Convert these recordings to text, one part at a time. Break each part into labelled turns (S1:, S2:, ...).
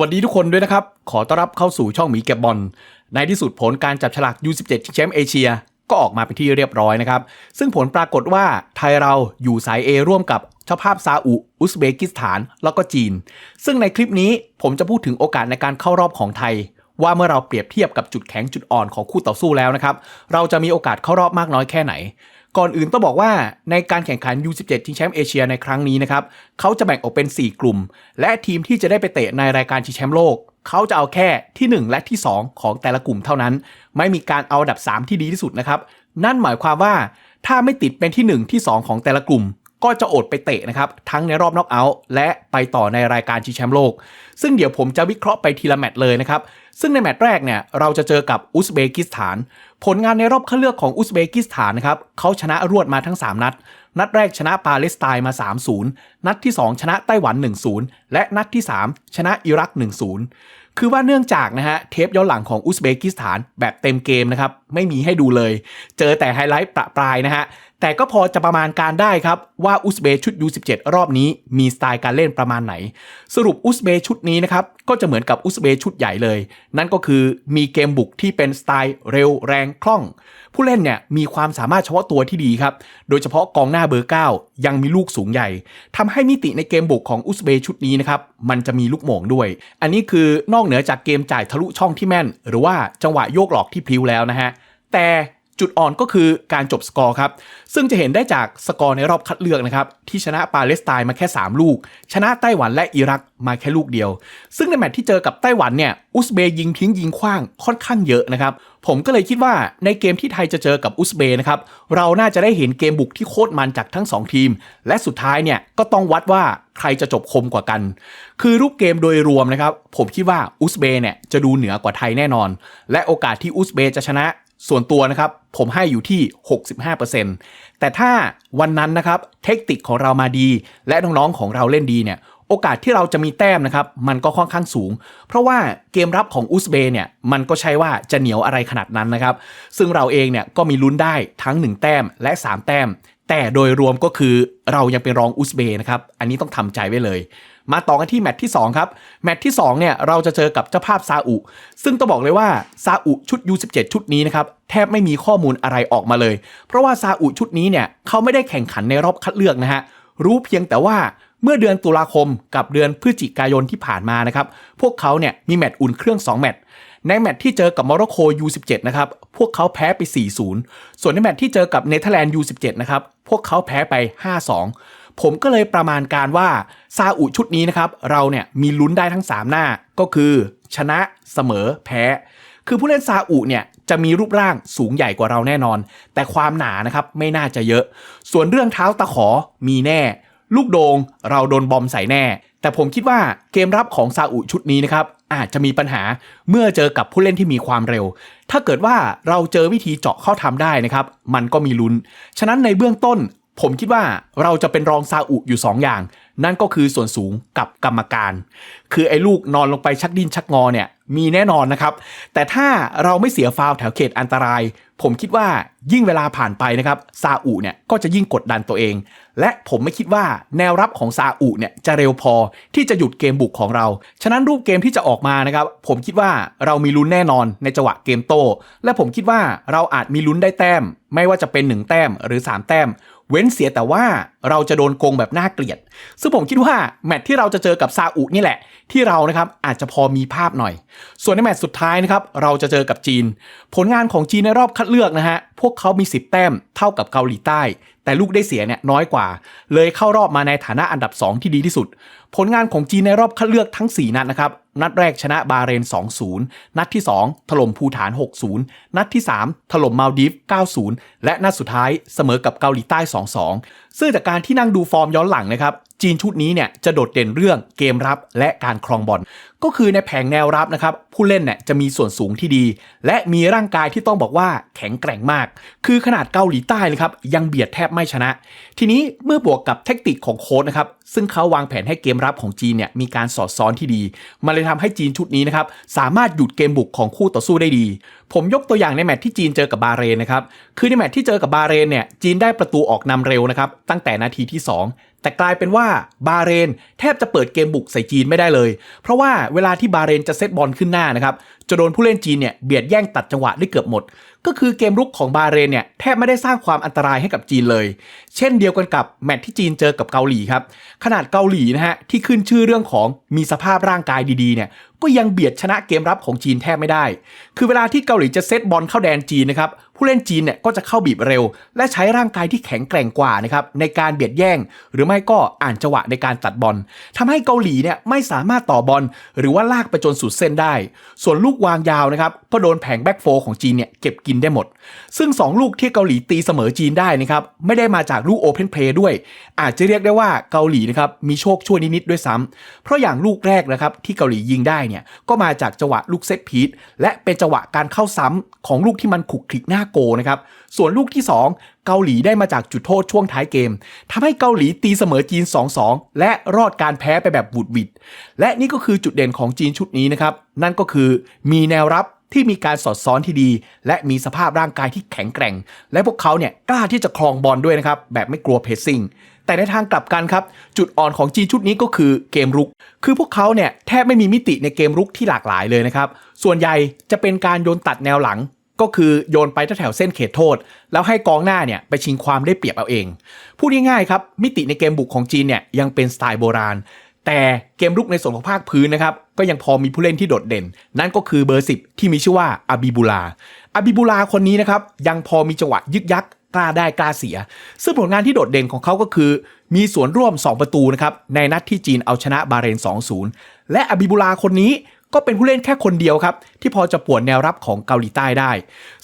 S1: วัสดีทุกคนด้วยนะครับ ขอต้อนรับเข้าสู่ช่องหมีเก็บบอล ในที่สุดผลการจับฉลาก U17 ชิงแชมป์เอเชีย ก็ออกมาเป็นที่เรียบร้อยนะครับ ซึ่งผลปรากฏว่าไทยเราอยู่สาย A ร่วมกับเจ้าภาพซาอุ อุซเบกิสถาน แล้วก็จีน ซึ่งในคลิปนี้ผมจะพูดถึงโอกาสในการเข้ารอบของไทย ว่าเมื่อเราเปรียบเทียบกับจุดแข็งจุดอ่อนของคู่ต่อสู้แล้วนะครับ เราจะมีโอกาสเข้ารอบมากน้อยแค่ไหน ก่อนอื่นต้องบอกว่าในการแข่งขัน U17 ชิงแชมป์เอเชียในครั้งนี้นะครับเขาจะแบ่งออกเป็น 4 กลุ่ม และทีมที่จะได้ไปเตะในรายการชิงแชมป์โลกเขาจะเอาแค่ที่ 1 และที่ 2 ของแต่ละกลุ่มเท่านั้น ไม่มีการเอาอันดับ 3 ที่ดีที่สุดนะครับ นั่นหมายความว่าถ้าไม่ติดเป็นที่ 1 ที่ 2 ของแต่ละกลุ่ม ก็จะอดไปเตะนะครับ ทั้งในรอบน็อกเอาท์และไปต่อในรายการชิงแชมป์โลก ซึ่งเดี๋ยวผมจะวิเคราะห์ไปทีละแมตช์เลยนะครับ ซึ่งในแมตช์แรกเนี่ยเราจะเจอกับอุซเบกิสถาน ผลงานในรอบคัดเลือกของอุซเบกิสถานนะครับเขาชนะรวดมาทั้ง 3 นัด นัดแรกชนะปาเลสไตน์มา 3-0 นัดที่ 2 ชนะไต้หวัน 1-0 และนัดที่ 3 ชนะอิรัก 1-0คือว่าเนื่องจากนะฮะเทปย้อนหลังของอุซเบกิสถานแบบเต็มเกมนะครับ ไม่มีให้ดูเลย เจอแต่ไฮไลท์ประปรายนะฮะ แต่ก็พอจะประมาณการได้ครับว่าอุซเบชุด U17 รอบนี้มีสไตล์การเล่นประมาณไหน สรุปอุซเบชุดนี้นะครับก็จะเหมือนกับอุซเบชุดใหญ่เลย นั่นก็คือมีเกมบุกที่เป็นสไตล์เร็วแรงคล่อง ผู้เล่นเนี่ยมีความสามารถเฉพาะตัวที่ดีครับ โดยเฉพาะกองหน้าเบอร์ 9 ยังมีลูกสูงใหญ่ทำให้มิติในเกมบุกของอุซเบชุดนี้นะครับมันจะมีลูกโหม่งด้วย อันนี้คือนอกเหนือจากเกมจ่ายทะลุช่องที่แม่น หรือว่าจังหวะโยกหลอกที่พลิ้วแล้วนะฮะแต่ จุดอ่อนก็คือการจบสกอร์ครับ ซึ่งจะเห็นได้จากสกอร์ในรอบคัดเลือกนะครับ ที่ชนะปาเลสไตน์มาแค่ 3 ลูก ชนะไต้หวันและอิรักมาแค่ลูกเดียว ซึ่งในแมตช์ที่เจอกับไต้หวันเนี่ยอุซเบย์ยิงทิ้งยิงขว้างค่อนข้างเยอะนะครับ ผมก็เลยคิดว่าในเกมที่ไทยจะเจอกับอุซเบย์นะครับ เราน่าจะได้เห็นเกมบุกที่โคตรมันจากทั้ง 2 ทีม และสุดท้ายเนี่ยก็ต้องวัดว่าใครจะจบคมกว่ากัน คือรูปเกมโดยรวมนะครับ ผมคิดว่าอุซเบย์เนี่ยจะดูเหนือกว่าไทยแน่นอน และโอกาสที่อุซเบย์จะชนะส่วนตัวนะครับผมให้อยู่ที่ 65%แต่ถ้าวันนั้นนะครับเทคนิคของเรามาดี และน้องๆของเราเล่นดีเนี่ยโอกาสที่เราจะมีแต้มนะครับ มันก็ค่อนข้างสูง เพราะว่าเกมรับของอุซเบย์เนี่ย มันก็ใช่ว่าจะเหนียวอะไรขนาดนั้นนะครับ ซึ่งเราเองเนี่ยก็มีลุ้นได้ทั้ง 1 แต้มและ 3 แต้ม แต่โดยรวมก็คือเรายังเป็นรองอุซเบย์นะครับ อันนี้ต้องทำใจไว้เลย มาต่อกันที่แมตช์ที่2ครับแมตช์ที่2เนี่ยเราจะเจอกับเจ้าภาพซาอุ ซึ่งต้องบอกเลยว่าซาอุชุด U17 ชุดนี้นะครับแทบไม่มีข้อมูลอะไรออกมาเลย เพราะว่าซาอุชุดนี้เนี่ยเขาไม่ได้แข่งขันในรอบคัดเลือกนะฮะรู้เพียงแต่ว่าเมื่อเดือนตุลาคมกับเดือนพฤศจิกายนที่ผ่านมานะครับพวกเขาเนี่ยมีแมตช์อุ่นเครื่อง 2 แมตช์ในแมตช์ที่เจอกับโมร็อกโก U17 นะครับพวกเขาแพ้ไป 4-0 ส่วนในแมตช์ที่เจอกับเนเธอร์แลนด์ U17 นะครับพวกเขาแพ้ไป 5-2 ผมก็เลยประมาณการว่าซาอุชุดนี้นะครับเราเนี่ยมีลุ้นได้ทั้ง 3 หน้าก็คือ ชนะเสมอแพ้ คือผู้เล่นซาอุเนี่ยจะมีรูปร่างสูงใหญ่กว่าเราแน่นอน แต่ความหนานะครับไม่น่าจะเยอะ ส่วนเรื่องเท้าตะขอมีแน่ ลูกโดงเราโดนบอมใส่แน่ แต่ผมคิดว่าเกมรับของซาอุชุดนี้นะครับอาจจะมีปัญหาเมื่อเจอกับผู้เล่นที่มีความเร็ว ถ้าเกิดว่าเราเจอวิธีเจาะเข้าทำได้นะครับ มันก็มีลุ้น ฉะนั้นในเบื้องต้น ผมคิดว่าเราจะเป็นรองซาอุอยู่2ออย่าง นั่นก็คือส่วนสูงกับกรรมการ คือไอ้ลูกนอนลงไปชักดิ้นชักงอเนี่ยมีแน่นอนนะครับ แต่ถ้าเราไม่เสียฟาวแถวเขตอันตราย ผมคิดว่ายิ่งเวลาผ่านไปนะครับซาอุเนี่ยก็จะยิ่งกดดันตัวเอง และผมไม่คิดว่าแนวรับของซาอุเนี่ยจะเร็วพอที่จะหยุดเกมบุกของเรา ฉะนั้นรูปเกมที่จะออกมานะครับ ผมคิดว่าเรามีลุ้นแน่นอนในจังหวะเกมโตและผมคิดว่าเราอาจมีลุ้นได้แต้ม ไม่ว่าจะเป็น 1 แต้มหรือ 3 แต้ม เว้นเสียแต่ว่าเราจะโดนโกงแบบน่าเกลียด ซึ่งผมคิดว่าแมตที่เราจะเจอกับซาอุนี่แหละ ที่เรานะครับอาจจะพอมีภาพหน่อย ส่วนในแมตสุดท้ายนะครับเราจะเจอกับจีน ผลงานของจีนในรอบคัดเลือกนะฮะพวกเขามี 10 แต้มเท่ากับเกาหลีใต้ แต่ลูกได้เสียเนี่ยน้อยกว่า เลยเข้ารอบมาในฐานะอันดับ 2 ที่ดีที่สุด ผลงานของจีนในรอบคัดเลือกทั้ง 4 นัดนะครับ นัดแรกชนะบาเรน 2-0 นัดที่ 2 ถล่มภูฐาน 6-0 นัดที่ 3 ถล่มมาลดีฟ 9-0 และนัดสุดท้ายเสมอกับเกาหลีใต้ 2-2 ซึ่งจากการที่นั่งดูฟอร์มย้อนหลังนะครับ จีนชุดนี้เนี่ยจะโดดเด่นเรื่องเกมรับและการครองบอลก็คือในแผงแนวรับนะครับผู้เล่นเนี่ยจะมีส่วนสูงที่ดี และมีร่างกายที่ต้องบอกว่าแข็งแกร่งมาก คือขนาดเกาหลีใต้เลยครับยังเบียดแทบไม่ชนะ ทีนี้เมื่อบวกกับเทคนิคของโค้ชนะครับซึ่งเขาวางแผนให้เกมรับของจีนเนี่ยมีการสอดซ้อนที่ดี มันเลยทำให้จีนชุดนี้นะครับสามารถหยุดเกมบุกของคู่ต่อสู้ได้ดี ผมยกตัวอย่างในแมตช์ที่จีนเจอกับบาเรนนะครับคือในแมตช์ที่เจอกับบาเรนเนี่ยจีนได้ประตูออกนำเร็วนะครับตั้งแต่นาทีที่ 2 แต่กลายเป็นว่าบาเรนแทบจะเปิดเกมบุกใส่จีนไม่ได้เลย เพราะว่าเวลาที่บาเรนจะเซตบอลขึ้นหน้านะครับ จะโดนผู้เล่นจีนเนี่ยเบียดแย่งตัดจังหวะได้เกือบหมด ก็คือเกมรุกของบาเรนเนี่ยแทบไม่ได้สร้างความอันตรายให้กับจีนเลย เช่นเดียวกันกับแมตช์ที่จีนเจอกับเกาหลีครับ ขนาดเกาหลีนะฮะที่ขึ้นชื่อเรื่องของมีสภาพร่างกายดีๆเนี่ยก็ยังเบียดชนะเกมรับของจีนแทบไม่ได้ คือเวลาที่เกาหลีจะเซตบอลเข้าแดนจีนนะครับผู้เล่นจีนเนี่ยก็จะเข้าบีบเร็ว และใช้ร่างกายที่แข็งแกร่งกว่านะครับในการเบียดแย่ง หรือไม่ก็อ่านจังหวะในการตัดบอลทำให้เกาหลีเนี่ยไม่สามารถต่อบอลหรือว่าลากไปจนสุดเส้นได้ ส่วนลูกวางยาวนะครับก็โดนแผงแบ็กโฟของจีนเนี่ยเก็บกินได้หมด ซึ่ง 2 ลูกที่เกาหลีตีเสมอจีนได้นะครับไม่ได้มาจากลูกโอเพนเพลย์ด้วย อาจจะเรียกได้ว่าเกาหลีนะครับมีโชคช่วยนิดๆด้วยซ้ำเพราะอย่างลูกแรกนะครับที่เกาหลียิงได้เนี่ยก็มาจากจังหวะลูกเซตพีทและเป็นจังหวะการเข้าซ้ำของลูกที่มันขุกคลิกหน้าโกนะครับส่วนลูกที่ 2 เกาหลีได้มาจากจุดโทษช่วงท้ายเกมทำให้เกาหลีตีเสมอจีน 2-2 และรอดการแพ้ไปแบบบุดวิดและนี่ก็คือจุดเด่นของจีนชุดนี้นะครับ นั่นก็คือมีแนวรับที่มีการสอดซ้อนที่ดี และมีสภาพร่างกายที่แข็งแกร่ง และพวกเขาเนี่ยกล้าที่จะครองบอลด้วยนะครับ แบบไม่กลัวเพสซิ่งแต่ในทางกลับกันครับ จุดอ่อนของจีนชุดนี้ก็คือเกมรุก คือพวกเขาเนี่ยแทบไม่มีมิติในเกมรุกที่หลากหลายเลยนะครับ ส่วนใหญ่จะเป็นการโยนตัดแนวหลัง ก็คือโยนไปแถวเส้นเขตโทษ แล้วให้กองหน้าเนี่ยไปชิงความได้เปรียบเอาเอง พูดง่ายๆครับ มิติในเกมบุกของจีนเนี่ยยังเป็นสไตล์โบราณ แต่เกมรุกในส่วนของภาคพื้นนะครับ ก็ยังพอมีผู้เล่นที่โดดเด่น นั่นก็คือเบอร์ 10 ที่มีชื่อว่าอาบิบูลาอาบิบูลาคนนี้นะครับยังพอมีจังหวะยึกยักกล้าได้กล้าเสีย ซึ่งผลงานที่โดดเด่นของเขาก็คือ มีส่วนร่วม 2 ประตูนะครับในนัดที่จีนเอาชนะบาเรน 2-0 และอาบิบูลาคนนี้ ก็เป็นผู้เล่นแค่คนเดียวครับ ที่พอจะป่วนแนวรับของเกาหลีใต้ได้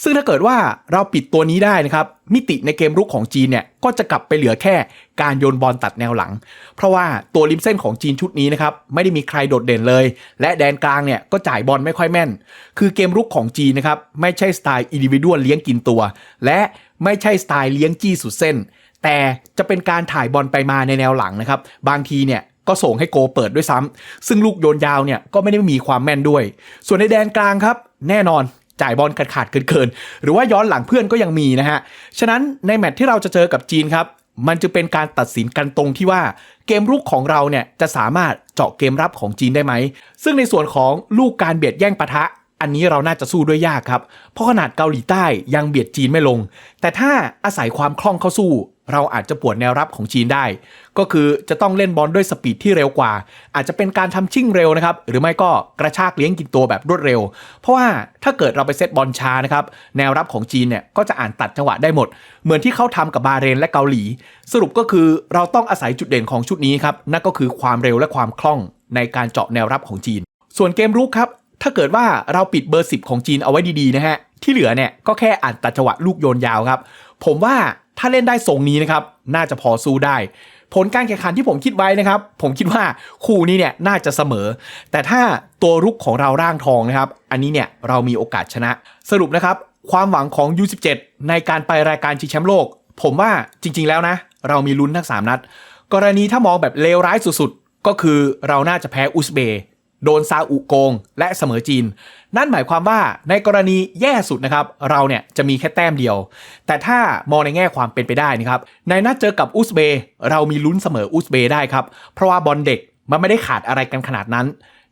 S1: ซึ่งถ้าเกิดว่าเราปิดตัวนี้ได้นะครับมิติในเกมรุกของจีนเนี่ยก็จะกลับไปเหลือแค่การโยนบอลตัดแนวหลัง เพราะว่าตัวริมเส้นของจีนชุดนี้นะครับไม่ได้มีใครโดดเด่นเลย และแดนกลางเนี่ยก็จ่ายบอลไม่ค่อยแม่น คือเกมรุกของจีนนะครับไม่ใช่สไตล์อินดิวิดวลเลี้ยงกินตัว และไม่ใช่สไตล์เลี้ยงจี้สุดเส้น แต่จะเป็นการถ่ายบอลไปมาในแนวหลังนะครับบางทีเนี่ย ก็ส่งให้โกเปิดด้วยซ้ำซึ่งลูกโยนยาวเนี่ยก็ไม่ได้มีความแม่นด้วย ส่วนในแดนกลางครับ แน่นอนจ่ายบอลขาดขาดเกินๆหรือว่าย้อนหลังเพื่อนก็ยังมีนะฮะ ฉะนั้นในแมตช์ที่เราจะเจอกับจีนครับ มันจะเป็นการตัดสินกันตรงที่ว่าเกมรุกของเราเนี่ยจะสามารถเจาะเกมรับของจีนได้ไหม ซึ่งในส่วนของลูกการเบียดแย่งปะทะ อันนี้เราน่าจะสู้ด้วยยากครับ เพราะขนาดเกาหลีใต้ยังเบียดจีนไม่ลง แต่ถ้าอาศัยความคล่องเข้าสู้ เราอาจจะปวดแนวรับของจีนได้ ก็คือจะต้องเล่นบอลด้วยสปีดที่เร็วกว่า อาจจะเป็นการทำชิ่งเร็วนะครับ หรือไม่ก็กระชากเลี้ยงกินตัวแบบรวดเร็ว เพราะว่าถ้าเกิดเราไปเซตบอลช้านะครับแนวรับของจีนเนี่ยก็จะอ่านตัดจังหวะได้หมด เหมือนที่เขาทำกับบาเรนและเกาหลี สรุปก็คือเราต้องอาศัยจุดเด่นของชุดนี้ครับนั่นก็คือความเร็วและความคล่องในการเจาะแนวรับของจีน ส่วนเกมรุกครับถ้าเกิดว่าเราปิดเบอร์ 10 ของจีนเอาไว้ดีๆนะฮะที่เหลือเนี่ยก็แค่อ่านตัดจังหวะลูกโยนยาวครับผมว่า ถ้าเล่นได้ทรงนี้นะครับ น่าจะพอสู้ได้ ผลการแข่งขันที่ผมคิดไว้นะครับ ผมคิดว่าคู่นี้เนี่ยน่าจะเสมอ แต่ถ้าตัวรุกของเราร่างทองนะครับ อันนี้เนี่ยเรามีโอกาสชนะ สรุปนะครับความหวังของ U17 ในการไปรายการชิงแชมป์โลก ผมว่าจริง ๆ แล้วนะ เรามีลุ้นทั้ง 3 นัด กรณีถ้ามองแบบเลวร้ายสุดๆ ก็คือเราน่าจะแพ้อุซเบย์ โดนซาอุโกง และเสมอจีน นั่นหมายความว่าในกรณีแย่สุดนะครับ เราเนี่ยจะมีแค่แต้มเดียว แต่ถ้ามองในแง่ความเป็นไปได้นะครับ ในนัดเจอกับอุซเบย์เรามีลุ้นเสมออุซเบย์ได้ครับ เพราะว่าบอลเด็กมันไม่ได้ขาดอะไรกันขนาดนั้น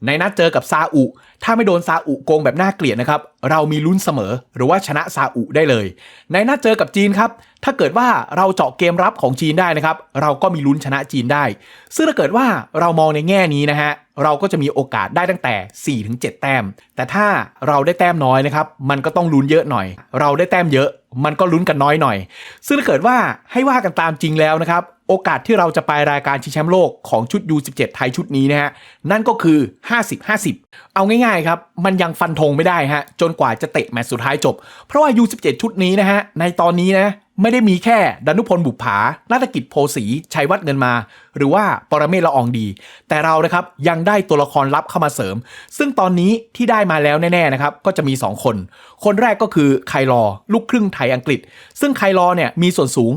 S1: ในนัดเจอกับซาอุ ถ้าไม่โดนซาอุโกงแบบน่าเกลียดนะครับ เรามีลุ้นเสมอหรือว่าชนะซาอุได้เลย ในนัดเจอกับจีนครับ ถ้าเกิดว่าเราเจาะเกมรับของจีนได้นะครับ เราก็มีลุ้นชนะจีนได้ ซึ่งถ้าเกิดว่าเรามองในแง่นี้นะฮะ เราก็จะมีโอกาสได้ตั้งแต่ 4-7 แต้ม แต่ถ้าเราได้แต้มน้อยนะครับ มันก็ต้องลุ้นเยอะหน่อย เราได้แต้มเยอะ มันก็ลุ้นกันน้อยหน่อย ซึ่งถ้าเกิดว่าให้ว่ากันตามจริงแล้วนะครับโอกาสที่เราจะไปรายการชิงแชมป์โลกของชุด U17 ไทยชุดนี้นะฮะ นั่นก็คือ 50-50 เอาง่ายๆครับ มันยังฟันธงไม่ได้ฮะ จนกว่าจะเตะแมตช์สุดท้ายจบ เพราะว่า U17 ชุดนี้นะฮะ ในตอนนี้นะไม่ได้มีแค่ดนุพลบุปผานาฏกิจโพสีชัยวัฒน์เงินมา หรือว่าปรเมศละอองดี แต่เรานะครับยังได้ตัวละครลับเข้ามาเสริม ซึ่งตอนนี้ที่ได้มาแล้วแน่ๆนะครับก็จะมี 2 คน คนแรกก็คือไคลอลูกครึ่งไทยอังกฤษ ซึ่งไคลอเนี่ยมีส่วนสูง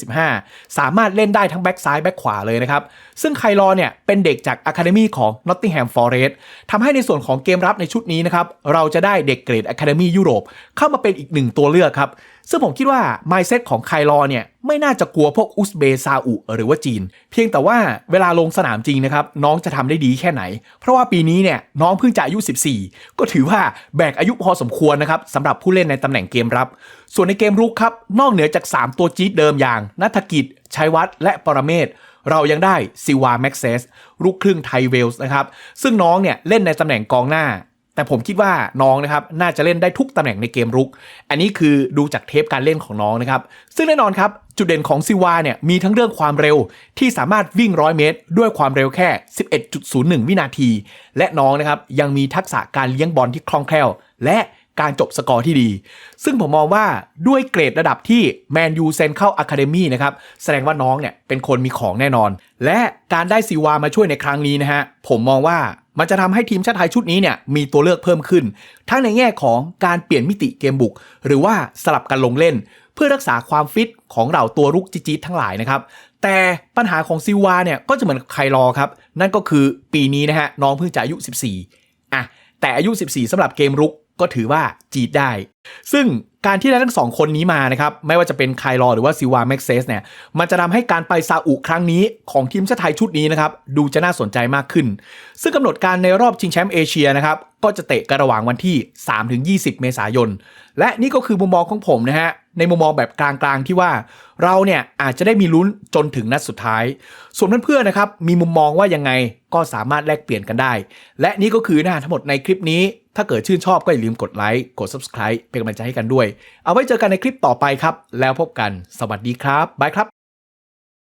S1: 175 สามารถารถเล่นได้ทั้งแบ็กซ้ายแบ็กขวาเลยนะครับ ซึ่งไคลอเนี่ยเป็นเด็กจากอะคาเดมีของ Nottingham Forest ทำให้ในส่วนของเกมรับในชุดนี้นะครับ เราจะได้เด็กเกรดอะคาเดมียุโรปเข้ามาเป็นอีกหนึ่งตัวเลือกครับ ซึ่งผมคิดว่า mindset ของไคลอเนี่ยไม่น่าจะกลัวพวกอุซเบซาอุหรือว่าจีน เพียงแต่ว่าเวลาลงสนามจริงนะครับ น้องจะทำได้ดีแค่ไหน เพราะว่าปีนี้เนี่ยน้องเพิ่งจะอายุ 14 ก็ถือว่าแบกอายุพอสมควรนะครับสำหรับผู้เล่นในตำแหน่งเกมรับ ส่วนในเกมรุกครับ นอกเหนือจาก 3 ตัวจี๊ดเดิมอย่างนัฐกิจ ชัยวัฒน์และปรเมศเรายังได้ซิวาแม็กเซสลูกครึ่งไทยเวลส์นะครับ ซึ่งน้องเนี่ยเล่นในตำแหน่งกองหน้า แต่ผมคิดว่าน้องนะครับน่าจะเล่นได้ทุกตำแหน่งในเกมรุก อันนี้คือดูจากเทปการเล่นของน้องนะครับ ซึ่งแน่นอนครับ จุดเด่นของซิวาเนี่ยมีทั้งเรื่องความเร็วที่สามารถวิ่ง 100 เมตร ด้วยความเร็วแค่ 11.01 วินาที และน้องนะครับยังมีทักษะการเลี้ยงบอลที่คล่องแคล่ว และ การจบสกอร์ที่ดี ซึ่งผมมองว่าด้วยเกรดระดับที่แมนยูเซนเข้าอะคาเดมี่นะครับ แสดงว่าน้องเนี่ยเป็นคนมีของแน่นอน และการได้ซิวามาช่วยในครั้งนี้นะฮะ ผมมองว่ามันจะทำให้ทีมชาติไทยชุดนี้เนี่ยมีตัวเลือกเพิ่มขึ้น ทั้งในแง่ของการเปลี่ยนมิติเกมบุก หรือว่าสลับกันลงเล่น เพื่อรักษาความฟิตของเหล่าตัวรุกจิตๆทั้งหลายนะครับแต่ปัญหาของซิวาเนี่ยก็จะเหมือนไคลอครับ นั่นก็คือปีนี้นะฮะน้องเพิ่งจะอายุ 14อะแต่อายุ 14สำหรับเกมรุก ก็ถือว่าจีดได้ ซึ่งการที่ได้ทั้งสองคนนี้มานะครับไม่ว่าจะเป็นไคลอหรือว่าซิวาแม็กเซสเนี่ยมันจะทำให้การไปซาอุครั้งนี้ของทีมชาติไทยชุดนี้นะครับดูจะน่าสนใจมากขึ้น ซึ่งกำหนดการในรอบชิงแชมป์เอเชียนะครับก็จะเตะกันระหว่างวันที่ 3-20 เมษายน และนี่ก็คือมุมมองของผมนะฮะในมุมมองแบบกลางๆที่ว่าเราเนี่ยอาจจะได้มีลุ้นจนถึงนัดสุดท้าย ส่วนเพื่อนๆนะครับมีมุมมองว่ายังไงก็สามารถแลกเปลี่ยนกันได้ และนี่ก็คือเนะทั้งหมดในคลิปนี้ ถ้าเกิดชื่นชอบก็อย่าลืมกดไลค์กด subscribe เป็นกำลังใจให้กันด้วย เอาไว้เจอกันในคลิปต่อไปครับ แล้วพบกันสวัสดีครับบายครับ